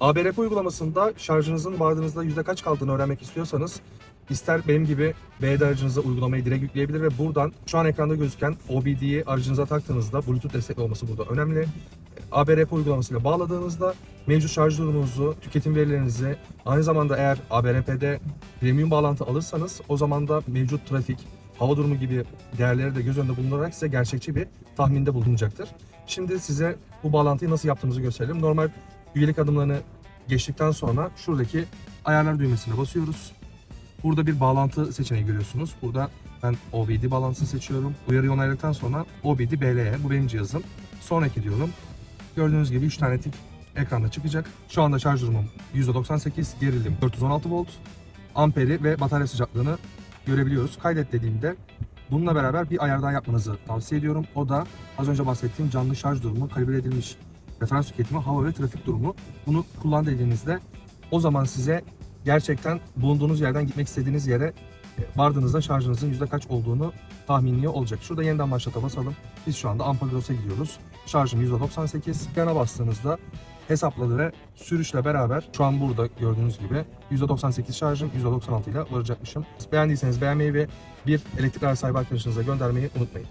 ABRP uygulamasında şarjınızın vardığınızda yüzde kaç kaldığını öğrenmek istiyorsanız ister benim gibi B'de aracınıza uygulamayı direkt yükleyebilir ve buradan şu an ekranda gözüken OBD'yi aracınıza taktığınızda Bluetooth destekli olması burada önemli. ABRP uygulamasıyla bağladığınızda mevcut şarj durumunuzu, tüketim verilerinizi, aynı zamanda eğer ABRP'de premium bağlantı alırsanız o zaman da mevcut trafik, hava durumu gibi değerleri de göz önünde bulundurarak size gerçekçi bir tahminde bulunacaktır. Şimdi size bu bağlantıyı nasıl yaptığımızı gösterelim. Normal üyelik adımlarını geçtikten sonra şuradaki ayarlar düğmesine basıyoruz. Burada bir bağlantı seçeneği görüyorsunuz. Burada ben OBD bağlantısını seçiyorum. Uyarıyı onayladıktan sonra OBD BLE bu benim cihazım. Sonraki diyorum. Gördüğünüz gibi 3 tane tik ekranda çıkacak. Şu anda şarj durumum %98, gerilim 416 volt, amperi ve batarya sıcaklığını görebiliyoruz. Kaydet dediğimde bununla beraber bir ayar daha yapmanızı tavsiye ediyorum. O da az önce bahsettiğim canlı şarj durumu, kalibre edilmiş referans tüketimi, hava ve trafik durumu. Bunu kullan dediğinizde o zaman size gerçekten bulunduğunuz yerden gitmek istediğiniz yere e, vardığınızda şarjınızın yüzde kaç olduğunu tahminliyor olacak. Şurada yeniden başlata basalım. Biz şu anda Ampagos'a gidiyoruz. Şarjım %98. Yana bastığınızda hesapladı ve sürüşle beraber şu an burada gördüğünüz gibi %98 şarjım %96 ile varacakmışım. Beğendiyseniz beğenmeyi ve bir elektrikli araç sahibi arkadaşınıza göndermeyi unutmayın.